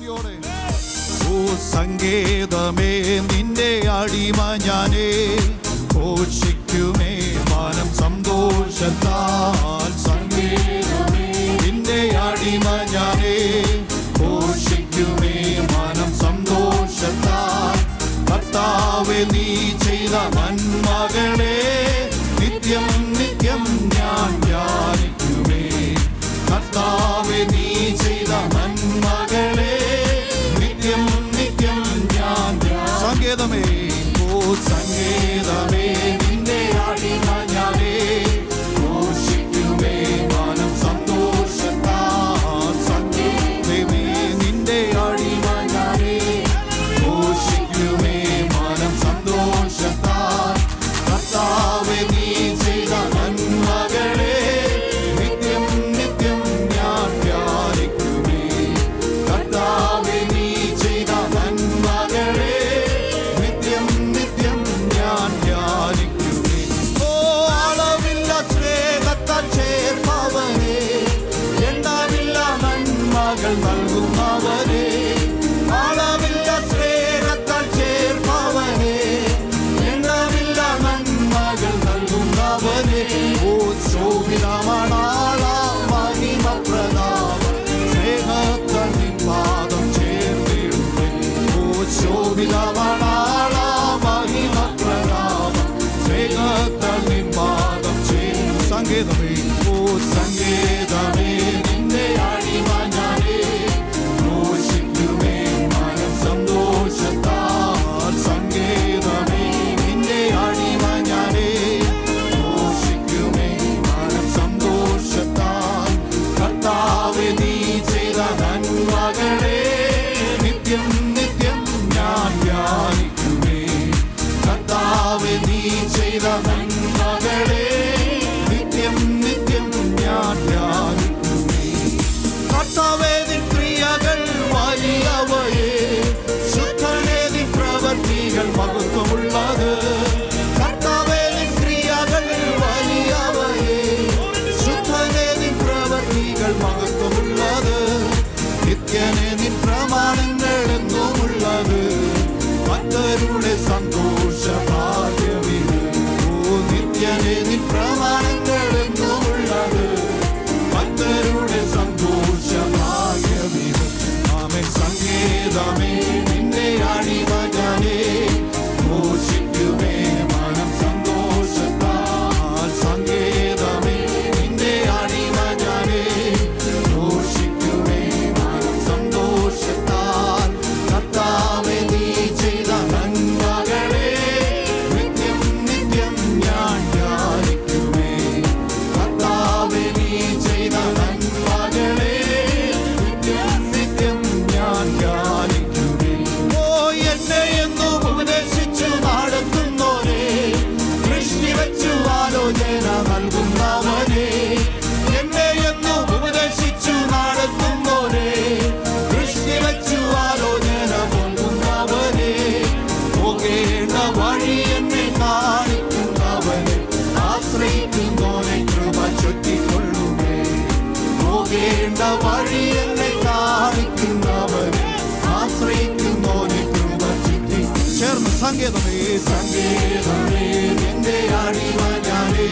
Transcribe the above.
ഭംഗിയോടെ ഓ സങ്കേതമേ നിന്റെ അടിമ ഞാനേ പോഷിക്കുമേ മാനം സന്തോഷത്താൽ സങ്കേതമേ നിന്റെ അടിമ ഞാനേ പോഷിക്കുമേ മാനം സന്തോഷത്താൽ. കർത്താവെ നീ ചെയ്ത മന്മകളെ നിത്യം നിത്യം ഞാൻ ധ്യാനിക്കുമേ. കർത്താവ് കൃപകൾ നൽകുന്നവരെ അളവില്ല സ്നേഹത്താൽ ചേർന്നവരെ എണ്ണമില്ല നന്മകൾ നൽകുന്നവരെ ഓ ശോഭിതമാണാള മഹിമ പ്രതാപ സ്നേഹത്താൽ നിൻ പാദം ചേർന്നിടുന്നു ഓ ശോഭിതമാ മഹത്വമുള്ളത് നിത്യനെ നിൻ പ്രമാണങ്ങളെന്നുമുള്ളത്. മറ്റവരുടെ സന്തോഷ ഭാഗ്യമിത് ഓ നിത്യനെ നിൻ പ്രമാണങ്ങളെന്നുമുള്ളത്. മറ്റവരുടെ സന്തോഷ ഭാഗ്യമിത് ആമേ സംഗീതമേ നടക്കേണ്ട വഴി എന്നെ കാണിക്കുന്നവൻ. ആശ്രയിക്കുന്നോനെ കൃപ ചുറ്റി ചേർന്ന് സംഗീതമേ സംഗീതമേ നിന്റെ അടിവ ഞാനേ.